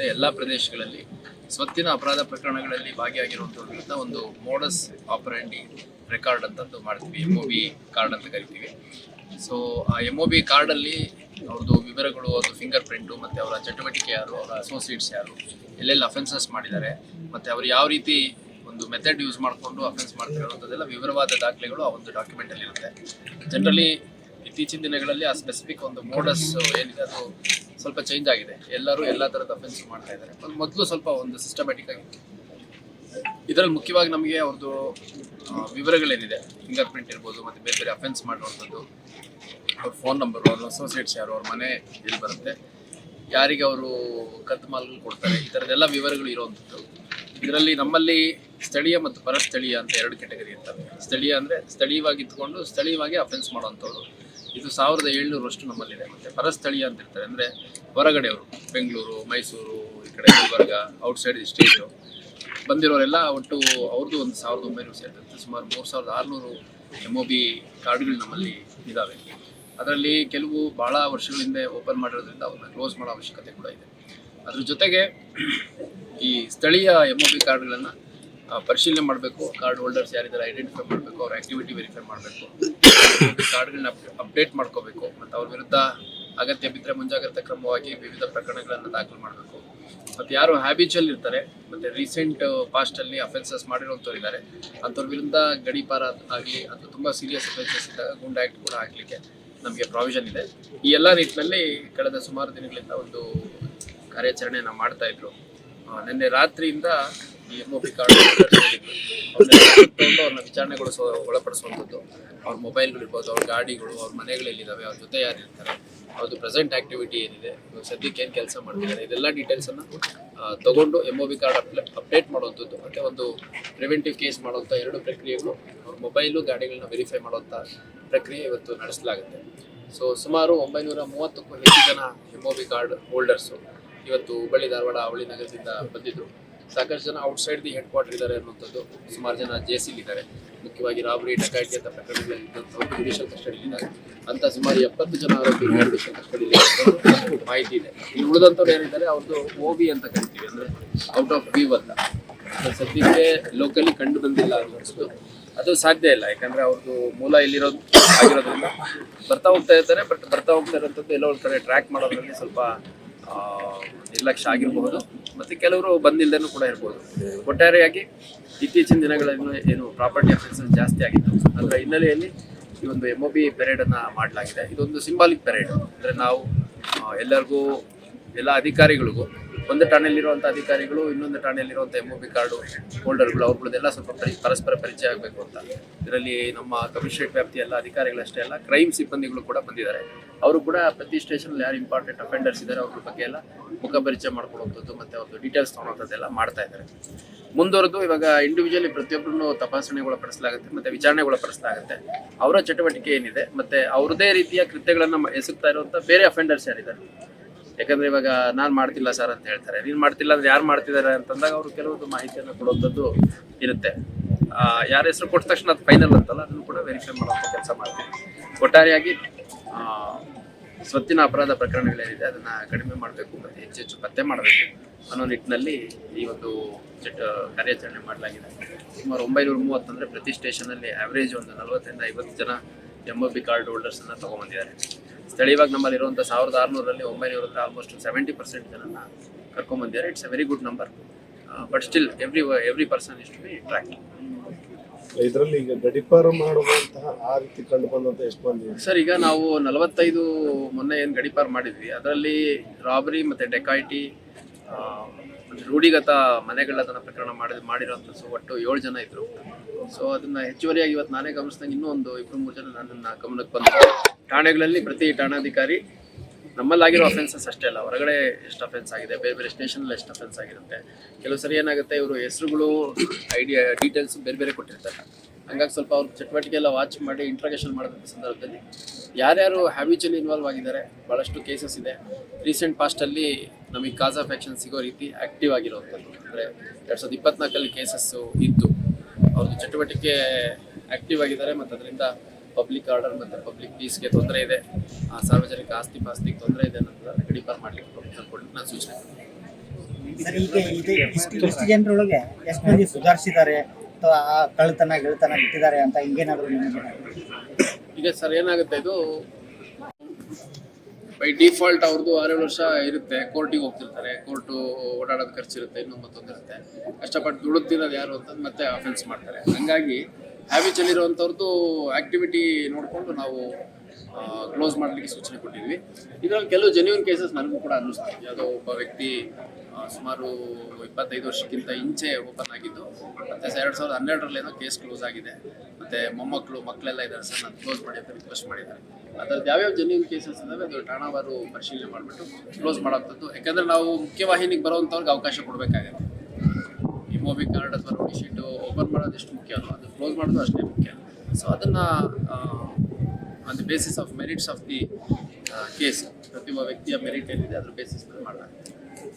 ಮತ್ತೆ ಎಲ್ಲ ಪ್ರದೇಶಗಳಲ್ಲಿ ಸ್ವತ್ತಿನ ಅಪರಾಧ ಪ್ರಕರಣಗಳಲ್ಲಿ ಭಾಗಿಯಾಗಿರುವಂಥವ್ರ ವಿರುದ್ಧ ಒಂದು ಮೋಡಸ್ ಆಪರೇಂಡಿ ರೆಕಾರ್ಡ್ ಅಂತಂದು ಮಾಡ್ತೀವಿ ಎಂ ಒ ಬಿ ಕಾರ್ಡ್ ಅಂತ ಕರಿತೀವಿ. ಸೊ ಆ ಎಂ ಒ ಬಿ ಕಾರ್ಡಲ್ಲಿ ಅವ್ರದ್ದು ವಿವರಗಳು ಅವ್ರದ್ದು ಫಿಂಗರ್ ಪ್ರಿಂಟು ಮತ್ತು ಅವರ ಚಟುವಟಿಕೆ ಯಾರು, ಅವರ ಅಸೋಸಿಯೇಟ್ಸ್ ಯಾರು, ಎಲ್ಲೆಲ್ಲಿ ಅಫೆನ್ಸಸ್ ಮಾಡಿದ್ದಾರೆ, ಮತ್ತು ಅವರು ಯಾವ ರೀತಿ ಒಂದು ಮೆಥಡ್ ಯೂಸ್ ಮಾಡಿಕೊಂಡು ಅಫೆನ್ಸ್ ಮಾಡ್ತಿರೋಂಥದ್ದೆಲ್ಲ ವಿವರವಾದ ದಾಖಲೆಗಳು ಆ ಒಂದು ಡಾಕ್ಯುಮೆಂಟಲ್ಲಿ ಇರುತ್ತೆ. ಜನರಲಿ ಇತ್ತೀಚಿನ ದಿನಗಳಲ್ಲಿ ಆ ಸ್ಪೆಸಿಫಿಕ್ ಒಂದು ಮೋಡಸ್ ಏನಿದೆ ಅದು ಸ್ವಲ್ಪ ಚೇಂಜ್ ಆಗಿದೆ. ಎಲ್ಲರೂ ಎಲ್ಲ ಥರದ ಅಫೆನ್ಸ್ ಮಾಡ್ತಾ ಇದ್ದಾರೆ. ಮೊದಲು ಸ್ವಲ್ಪ ಒಂದು ಸಿಸ್ಟಮ್ಯಾಟಿಕ್ ಆಗಿ ಇದರಲ್ಲಿ ಮುಖ್ಯವಾಗಿ ನಮಗೆ ಅವ್ರದ್ದು ವಿವರಗಳೇನಿದೆ ಫಿಂಗರ್ ಪ್ರಿಂಟ್ ಇರ್ಬೋದು, ಮತ್ತು ಬೇರೆ ಬೇರೆ ಅಫೆನ್ಸ್ ಮಾಡುವಂಥದ್ದು, ಅವ್ರ ಫೋನ್ ನಂಬರು ಅವ್ರ ಅಸೋಸಿಯೇಟ್ಸ್ ಯಾರು, ಅವ್ರ ಮನೆ ಎಲ್ಲಿ ಬರುತ್ತೆ, ಯಾರಿಗೆ ಅವರು ಕದ್ದು ಮಾಲ್ಗಳು ಕೊಡ್ತಾರೆ, ಈ ಥರದ್ದೆಲ್ಲ ವಿವರಗಳು ಇರೋವಂಥದ್ದು. ಇದರಲ್ಲಿ ನಮ್ಮಲ್ಲಿ ಸ್ಥಳೀಯ ಮತ್ತು ಪರಸ್ಥಳೀಯ ಅಂತ ಎರಡು ಕೆಟಗರಿ ಇರ್ತವೆ. ಸ್ಥಳೀಯ ಅಂದರೆ ಸ್ಥಳೀಯವಾಗಿ ಇದ್ಕೊಂಡು ಸ್ಥಳೀಯವಾಗಿ ಅಫೆನ್ಸ್ ಮಾಡುವಂಥವ್ರು. ಇದು ಸಾವಿರದ ಏಳ್ನೂರಷ್ಟು ನಮ್ಮಲ್ಲಿದೆ. ಮತ್ತು ಪರಸ್ಥಳೀಯ ಅಂತ ಇರ್ತಾರೆ. ಅಂದರೆ ಹೊರಗಡೆಯವರು, ಬೆಂಗಳೂರು, ಮೈಸೂರು, ಈ ಕಡೆ ಗುಲ್ಬರ್ಗ ಔಟ್ಸೈಡ್ ಸ್ಟೇಟು ಬಂದಿರೋರೆಲ್ಲ ಒಟ್ಟು ಅವ್ರದ್ದು ಒಂದು ಸಾವಿರದ ಒಂಬೈನೂರು ಸೇರ್ತದೆ ಸುಮಾರು ಮೂರು ಸಾವಿರದ ಆರುನೂರು ಎಂ ಒ ಬಿ ಕಾರ್ಡ್ಗಳು ನಮ್ಮಲ್ಲಿ ಇದ್ದಾವೆ ಅದರಲ್ಲಿ ಕೆಲವು ಭಾಳ ವರ್ಷಗಳ ಹಿಂದೆ ಓಪನ್ ಮಾಡಿರೋದ್ರಿಂದ ಅವನ್ನ ಕ್ಲೋಸ್ ಮಾಡೋ ಅವಶ್ಯಕತೆ ಕೂಡ ಇದೆ. ಅದ್ರ ಜೊತೆಗೆ ಈ ಸ್ಥಳೀಯ ಎಂ ಒ ಬಿ ಕಾರ್ಡ್ಗಳನ್ನು ಪರಿಶೀಲನೆ ಮಾಡಬೇಕು ಕಾರ್ಡ್ ಹೋಲ್ಡರ್ಸ್ ಯಾರಿದ್ದಾರೆ ಐಡೆಂಟಿಫೈ ಮಾಡಬೇಕು, ಅವ್ರ ಆಕ್ಟಿವಿಟಿ ವೆರಿಫೈ ಮಾಡಬೇಕು. ಕಾರ್ಡ್ಗಳನ್ನ ಅಪ್ಡೇಟ್ ಮಾಡ್ಕೋಬೇಕು ಮತ್ತು ಅವ್ರ ವಿರುದ್ಧ ಅಗತ್ಯ ಬಿದ್ದರೆ ಮುಂಜಾಗ್ರತಾ ಕ್ರಮವಾಗಿ ವಿವಿಧ ಪ್ರಕರಣಗಳನ್ನು ದಾಖಲು ಮಾಡಬೇಕು. ಮತ್ತು ಯಾರು ಹ್ಯಾಬಿಚುವಲ್ ಇರ್ತಾರೆ, ಮತ್ತು ರೀಸೆಂಟ್ ಪಾಸ್ಟಲ್ಲಿ ಅಫೆನ್ಸಸ್ ಮಾಡಿರೋಂಥವ್ರು ಇದ್ದಾರೆ, ಅಂಥವ್ರ ವಿರುದ್ಧ ಗಡೀಪಾರ ಆಗಲಿ ಅಥವಾ ತುಂಬ ಸೀರಿಯಸ್ ಅಫೆನ್ಸಸ್ ಇದ್ದಾಗ ಗುಂಡ್ ಆ್ಯಕ್ಟ್ ಕೂಡ ಆಗಲಿಕ್ಕೆ ನಮಗೆ ಪ್ರಾವಿಷನ್ ಇದೆ. ಈ ಎಲ್ಲ ನಿಟ್ಟಿನಲ್ಲಿ ಕಳೆದ ಸುಮಾರು ದಿನಗಳಿಂದ ಒಂದು ಕಾರ್ಯಾಚರಣೆಯನ್ನು ಮಾಡ್ತಾ ಇದ್ರು. ನಿನ್ನೆ ರಾತ್ರಿಯಿಂದ ಈ ಎಂ ಒ ಕಾರ್ಡ್ ಅವ್ರನ್ನ ವಿಚಾರಣೆಗೊಳಿಸೋ ಒಳಪಡಿಸುವಂಥದ್ದು ಅವ್ರ ಮೊಬೈಲ್ಗಳಿರ್ಬೋದು, ಅವ್ರ ಗಾಡಿಗಳು, ಅವ್ರ ಮನೆಗಳೆಲ್ಲಿದ್ದಾವೆ ಅವ್ರ ಜೊತೆ ಯಾರು ಇರ್ತಾರೆ, ಅವ್ರದ್ದು ಪ್ರೆಸೆಂಟ್ ಆಕ್ಟಿವಿಟಿ ಏನಿದೆ ಸದ್ಯಕ್ಕೆ ಏನು ಕೆಲಸ ಮಾಡ್ತಿದ್ದಾರೆ, ಇದೆಲ್ಲ ಡೀಟೇಲ್ಸನ್ನು ತಗೊಂಡು M O B card update ಮಾಡುವಂಥದ್ದು ಮತ್ತು ಒಂದು ಪ್ರಿವೆಂಟಿವ್ ಕೇಸ್ ಮಾಡುವಂಥ ಎರಡು ಪ್ರಕ್ರಿಯೆಗಳು ಅವ್ರ ಮೊಬೈಲು ಗಾಡಿಗಳನ್ನ ವೆರಿಫೈ ಮಾಡುವಂಥ ಪ್ರಕ್ರಿಯೆ ಇವತ್ತು ನಡೆಸಲಾಗುತ್ತೆ. ಸೊ ಸುಮಾರು ಒಂಬೈನೂರ ಮೂವತ್ತಕ್ಕೂ ಹೆಚ್ಚು ಜನ M O B card holders ಇವತ್ತು ಹುಬ್ಬಳ್ಳಿ, ಧಾರವಾಡ, ಅವಳಿ ನಗರದಿಂದ ಬಂದಿದ್ರು. ಸಾಕಷ್ಟು ಜನ ಔಟ್ಸೈಡ್ ದಿ ಹೆಡ್ ಕ್ವಾರ್ಟರ್ ಇದ್ದಾರೆ ಅನ್ನುವಂಥದ್ದು ಸುಮಾರು ಜನ ಜೆ ಇದ್ದಾರೆ. ಮುಖ್ಯವಾಗಿ ರಾಬರಿ ಡಕಾಯಿತಿ ಅಂತ ಪ್ರಕರಣಗಳಲ್ಲಿ ಜುಡಿಷಿಯಲ್ ಕಸ್ಟಡಿಲಿದ್ದಾರೆ ಅಂತ ಸುಮಾರು ಎಪ್ಪತ್ತು ಜನ ಆರೋಪಿಗಳು ಜುಡಿಷಿಯಲ್ ಕಸ್ಟಡಿಯಲ್ಲಿ ಮಾಹಿತಿ ಇದೆ. ಇಲ್ಲಿ ಉಳಿದಂಥವ್ರು ಏನಿದ್ದಾರೆ ಅವ್ರದ್ದು ಓ ಬಿ ಅಂತ ಕರಿತೀವಿ ಅಂದರೆ ಔಟ್ ಆಫ್ ವ್ಯೂ ಅಂತ ಸದ್ಯಕ್ಕೆ ಲೋಕಲಿ ಕಂಡು ಬಂದಿಲ್ಲ ಅನ್ನೋಷ್ಟು ಅದು ಸಾಧ್ಯ ಇಲ್ಲ. ಯಾಕಂದ್ರೆ ಅವ್ರದ್ದು ಮೂಲ ಇಲ್ಲಿರೋದು ಆಗಿರೋದ್ರಿಂದ ಬರ್ತಾ ಹೋಗ್ತಾ ಇರ್ತಾರೆ ಬಟ್ ಬರ್ತಾ ಹೋಗ್ತಾ ಇರೋಂಥದ್ದು ಎಲ್ಲೋ ಒಂದು ಕಡೆ ಟ್ರ್ಯಾಕ್ ಮಾಡೋದ್ರಲ್ಲಿ ಸ್ವಲ್ಪ ನಿರ್ಲಕ್ಷ್ಯ ಆಗಿರಬಹುದು. ಮತ್ತೆ ಕೆಲವರು ಬಂದಿಲ್ಲದೇನೂ ಕೂಡ ಇರ್ಬೋದು. ಒಟ್ಟಾರೆಯಾಗಿ ಇತ್ತೀಚಿನ ದಿನಗಳಲ್ಲಿ ಏನು ಪ್ರಾಪರ್ಟಿ ಅಫೆನ್ಸಸ್ ಜಾಸ್ತಿ ಆಗಿತ್ತು. ಅದರ ಹಿನ್ನೆಲೆಯಲ್ಲಿ ಈ ಒಂದು ಎಂ ಒ ಬಿ ಪೆರೇಡನ್ನು ಮಾಡಲಾಗಿದೆ. ಇದೊಂದು ಸಿಂಬಾಲಿಕ್ ಪೆರೇಡ್ ಅಂದರೆ ನಾವು ಎಲ್ಲರಿಗೂ, ಎಲ್ಲ ಅಧಿಕಾರಿಗಳಿಗೂ ಒಂದು ಠಾಣೆಯಲ್ಲಿರುವಂಥ ಅಧಿಕಾರಿಗಳು, ಇನ್ನೊಂದು ಠಾಣೆಯಲ್ಲಿರುವಂಥ ಎಂ ಒ ಬಿ ಕಾರ್ಡು ಹೋಲ್ಡರ್ಗಳು ಅವ್ರಗಳದೆಲ್ಲ ಸ್ವಲ್ಪ ಪರಿ, ಪರಸ್ಪರ ಪರಿಚಯ ಆಗಬೇಕು ಅಂತ. ಇದರಲ್ಲಿ ನಮ್ಮ ಕಮಿಷನರೇಟ್ ವ್ಯಾಪ್ತಿಯ ಎಲ್ಲ, ಅಧಿಕಾರಿಗಳಷ್ಟೇ ಅಲ್ಲ ಕ್ರೈಮ್ ಸಿಬ್ಬಂದಿಗಳು ಕೂಡ ಬಂದಿದ್ದಾರೆ. ಅವರು ಕೂಡ ಪ್ರತಿ ಸ್ಟೇಷನಲ್ಲಿ ಯಾರು ಇಂಪಾರ್ಟೆಂಟ್ ಅಫೆಂಡರ್ಸ್ ಇದ್ದಾರೆ ಅವ್ರ ಬಗ್ಗೆ ಎಲ್ಲ ಮುಖ ಪರಿಚಯ ಮಾಡ್ಕೊಳ್ಳುವಂಥದ್ದು ಮತ್ತು ಒಂದು ಡೀಟೇಲ್ಸ್ ತೊಗೊಳೋಂಥದ್ದೆಲ್ಲ ಮಾಡ್ತಾ ಇದ್ದಾರೆ. ಮುಂದುವರೆದು ಇವಾಗ ಇಂಡಿವಿಜುವಲಿ ಪ್ರತಿಯೊಬ್ಬರನ್ನು ತಪಾಸಣೆಗೊಳಪಡಿಸಲಾಗುತ್ತೆ, ಮತ್ತು ವಿಚಾರಣೆಗೊಳಪಡಿಸಲಾಗುತ್ತೆ. ಅವರ ಚಟುವಟಿಕೆ ಏನಿದೆ, ಮತ್ತು ಅವ್ರದ್ದೇ ರೀತಿಯ ಕೃತ್ಯಗಳನ್ನು ಎಸಗ್ತಾ ಇರುವಂಥ ಬೇರೆ ಅಫೆಂಡರ್ಸ್ ಯಾರಿದ್ದಾರೆ? ಯಾಕಂದ್ರೆ ಇವಾಗ ನಾನು ಮಾಡ್ತಿಲ್ಲ ಸರ್ ಅಂತ ಹೇಳ್ತಾರೆ. ನೀನು ಮಾಡ್ತಿಲ್ಲ ಅಂದ್ರೆ ಯಾರು ಮಾಡ್ತಿದ್ದಾರೆ ಅಂತಂದಾಗ ಅವರು ಕೆಲವೊಂದು ಮಾಹಿತಿಯನ್ನು ಕೊಡುವಂಥದ್ದು ಇರುತ್ತೆ. ಯಾರ ಹೆಸರು ಕೊಟ್ಟ ತಕ್ಷಣ ಅದು ಫೈನಲ್ ಅಂತಲ್ಲ, ಅದನ್ನು ಕೂಡ ವೆರಿಫೈ ಮಾಡುವಂಥ ಕೆಲಸ ಮಾಡ್ತೀವಿ. ಒಟ್ಟಾರೆಯಾಗಿ ಸ್ವತ್ತಿನ ಅಪರಾಧ ಪ್ರಕರಣಗಳೇನಿದೆ, ಅದನ್ನ ಕಡಿಮೆ ಮಾಡಬೇಕು ಮತ್ತು ಹೆಚ್ಚು ಹೆಚ್ಚು ಪತ್ತೆ ಮಾಡಬೇಕು ಅನ್ನೋ ನಿಟ್ಟಿನಲ್ಲಿ ಈ ಒಂದು ಚಟ, ಕಾರ್ಯಾಚರಣೆ ಮಾಡಲಾಗಿದೆ. ಸುಮಾರು ಒಂಬೈನೂರ ಮೂವತ್ತಂದರೆ ಪ್ರತಿ ಸ್ಟೇಷನಲ್ಲಿ ಆವ್ರೇಜ್ ಒಂದು ನಲವತ್ತರಿಂದ ಐವತ್ತು ಜನ ಎಂ ಒ ಬಿ ಕಾರ್ಡ್ ಹೋಲ್ಡರ್ಸನ್ನು ತೊಗೊಂಬಂದಿದ್ದಾರೆ ಸ್ಥಳೀಯವಾಗಿ ನಮ್ಮಲ್ಲಿ ಇರುವಂಥ ಸಾವಿರದ ಆರುನೂರಲ್ಲಿ ಒಂಬೈನೂರ ಆಲ್ಮೋಸ್ಟ್ ಸೆವೆಂಟಿ ಪರ್ಸೆಂಟ್ ಜನನ ಕರ್ಕೊಂಬಂದಿದ್ದಾರೆ. It's a very good number but still every every person is to be track ಇದರಲ್ಲಿ ಈಗ ಗಡಿಪಾರ ಮಾಡುವಂತಹ ಆ ರೀತಿ ಕಂಡು ಬಂದಂತ ಎಷ್ಟು ಮಂದಿ ಸರ್ ಈಗ ನಾವು ನಲವತ್ತೈದು ಮೊನ್ನೆ ಏನು ಗಡಿಪಾರ್ ಮಾಡಿದ್ವಿ. ಅದರಲ್ಲಿ ರಾಬರಿ ಮತ್ತು ಡೆಕಾಯಿಟಿ ರೂಢಿಗತ ಮನೆಗಳದನ್ನ ಪ್ರಕರಣ ಮಾಡಿ ಮಾಡಿರೋಂಥ ಒಟ್ಟು ಏಳು ಜನ ಇದ್ರು. ಸೊ ಅದನ್ನ ಹೆಚ್ಚುವರಿಯಾಗಿ ಇವತ್ತು ನಾನೇ ಗಮನಿಸಿದಂಗೆ ಇನ್ನೂ ಒಂದು ಇಬ್ಬರು ಮೂರು ಜನ ನನ್ನ ಗಮನಕ್ಕೆ ಬಂದ ಠಾಣೆಗಳಲ್ಲಿ ಪ್ರತಿ ಠಾಣಾಧಿಕಾರಿ ನಮ್ಮಲ್ಲಾಗಿರೋ ಅಫೆನ್ಸಸ್ ಅಷ್ಟೇ ಅಲ್ಲ, ಹೊರಗಡೆ ಎಷ್ಟು ಅಫೆನ್ಸ್ ಆಗಿದೆ, ಬೇರೆ ಬೇರೆ ಸ್ಟೇಷನಲ್ಲಿ ಎಷ್ಟು ಅಫೆನ್ಸ್ ಆಗಿರುತ್ತೆ. ಕೆಲವು ಸರಿ ಏನಾಗುತ್ತೆ, ಇವರು ಹೆಸರುಗಳು ಐಡಿಯಾ ಡೀಟೇಲ್ಸ್ ಬೇರೆ ಬೇರೆ ಕೊಟ್ಟಿರ್ತಾರೆ. ಹಂಗಾಗಿ ಸ್ವಲ್ಪ ಅವ್ರ ಚಟುವಟಿಕೆ ಎಲ್ಲ ವಾಚ್ ಮಾಡಿ ಇಂಟ್ರಾಗೇಷನ್ ಮಾಡಿದಂಥ ಸಂದರ್ಭದಲ್ಲಿ ಯಾರ್ಯಾರು ಹ್ಯಾಬಿಚಲ್ಲಿ ಇನ್ವಾಲ್ವ್ ಆಗಿದ್ದಾರೆ ಭಾಳಷ್ಟು ಕೇಸಸ್ ಇದೆ. ರೀಸೆಂಟ್ ಪಾಸ್ಟಲ್ಲಿ ನಮಗೆ ಕಾಸ್ ಆಫ್ ಆ್ಯಕ್ಷನ್ ಸಿಗೋ ರೀತಿ ಆ್ಯಕ್ಟಿವ್ ಆಗಿರುವಂಥದ್ದು. ಅಂದರೆ ಎರಡು ಸಾವಿರದ ಇಪ್ಪತ್ನಾಲ್ಕಲ್ಲಿ ಕೇಸಸ್ಸು ಇತ್ತು ಅವ್ರದ್ದು ಚಟುವಟಿಕೆ ಆಕ್ಟಿವ್ ಆಗಿದ್ದಾರೆ ಮತ್ತು ಅದರಿಂದ ಪಬ್ಲಿಕ್ ಆರ್ಡರ್ ಮತ್ತು ಪಬ್ಲಿಕ್ ಪೀಸ್ಗೆ ತೊಂದರೆ ಇದೆ. ಆ, ಸಾರ್ವಜನಿಕ ಆಸ್ತಿ ಪಾಸ್ತಿಗೆ ತೊಂದರೆ ಇದೆ ಅನ್ನೋದನ್ನ ಡಿಫರ್ ಮಾಡಲಿಕ್ಕೆ ಪ್ರೊಫೆಸರ್ ಕೊಟ್ಟು ನಾನು ಸೂಚನೆ ಇಷ್ಟು ಜನರೊಳಗೆ ಎಷ್ಟು ಮಂದಿ ಸುಧಾರಿಸಿದ್ದಾರೆ ಅಥವಾ ಆ ಕಳ್ತನ ಗೆಳ್ತನ ಬಿಟ್ಟಿದ್ದಾರೆ ಅಂತ ಹಿಂಗೇನಾದ್ರು ನಿಮಗೆ ಈಗ ಸರ್ ಏನಾಗುತ್ತೆ ಇದು ಬೈ ಡಿಫಾಲ್ಟ್ ಅವ್ರದ್ದು ಆರೇಳು ವರ್ಷ ಇರುತ್ತೆ ಕೋರ್ಟಿಗೆ ಹೋಗ್ತಿರ್ತಾರೆ. ಕೋರ್ಟು ಓಡಾಡೋದು ಖರ್ಚಿರುತ್ತೆ ಇನ್ನೊಂದು ಮತ್ತೊಂದಿರುತ್ತೆ ಕಷ್ಟಪಟ್ಟು ದುಡುತ್ತಿರೋದು ಯಾರು ಅಂತ ಮತ್ತೆ ಅಫೆನ್ಸ್ ಮಾಡ್ತಾರೆ. ಹಂಗಾಗಿ ಹ್ಯಾಬಿಚಲ್ಲಿರುವಂಥವ್ರದ್ದು ಆಕ್ಟಿವಿಟಿ ನೋಡಿಕೊಂಡು ನಾವು ಕ್ಲೋಸ್ ಮಾಡಲಿಕ್ಕೆ ಸೂಚನೆ ಕೊಟ್ಟಿದ್ವಿ. ಇದರಲ್ಲಿ ಕೆಲವು ಜೆನ್ಯೂನ್ ಕೇಸಸ್ ನನಗೂ ಕೂಡ ಅನ್ನಿಸ್ತು. ಯಾವುದೋ ಒಬ್ಬ ವ್ಯಕ್ತಿ ಸುಮಾರು ಇಪ್ಪತ್ತೈದು ವರ್ಷಕ್ಕಿಂತ ಇಂಚೆ ಓಪನ್ ಆಗಿದ್ದು, ಮತ್ತೆ ಎರಡು ಸಾವಿರದ ಹನ್ನೆರಡರಲ್ಲೇನೋ ಕೇಸ್ ಕ್ಲೋಸ್ ಆಗಿದೆ. ಮತ್ತೆ ಮೊಮ್ಮಕ್ಕಳು, ಮಕ್ಕಳೆಲ್ಲ ಇದ್ದಾರೆ ಸರ್, ನಾನು ಕ್ಲೋಸ್ ಮಾಡಿ ಅಂತ ರಿಕ್ವೆಸ್ಟ್ ಮಾಡಿದ್ದಾರೆ ಅದ್ರದ್ದು ಯಾವ್ಯಾವ ಜೆನ್ಯೂನ್ ಕೇಸಸ್ ಇದಾವೆ, ಅದು ಠಾಣಾವಾರು ಪರಿಶೀಲನೆ ಮಾಡಿಬಿಟ್ಟು ಕ್ಲೋಸ್ ಮಾಡೋಂಥದ್ದು ಯಾಕಂದ್ರೆ ನಾವು ಮುಖ್ಯವಾಹಿನಿಗೆ ಬರೋವಂಥವ್ರಿಗೆ ಅವಕಾಶ ಕೊಡಬೇಕಾಗತ್ತೆ. ಈ ಮೂವಿ ಕಾರ್ಡ್ ಅಥವಾ ರೋಡಿ ಶೀಟು ಓಪನ್ ಮಾಡೋದು ಎಷ್ಟು ಮುಖ್ಯ ಅದು ಕ್ಲೋಸ್ ಮಾಡೋದು ಅಷ್ಟೇ ಮುಖ್ಯ. ಸೊ ಅದನ್ನು on the basis of merits of the case ಪ್ರತಿಯೊಬ್ಬ ವ್ಯಕ್ತಿಯ ಮೆರಿಟ್ ಏನಿದೆ, ಅದ್ರ ಬೇಸಿಸ್ ಮೇಲೆ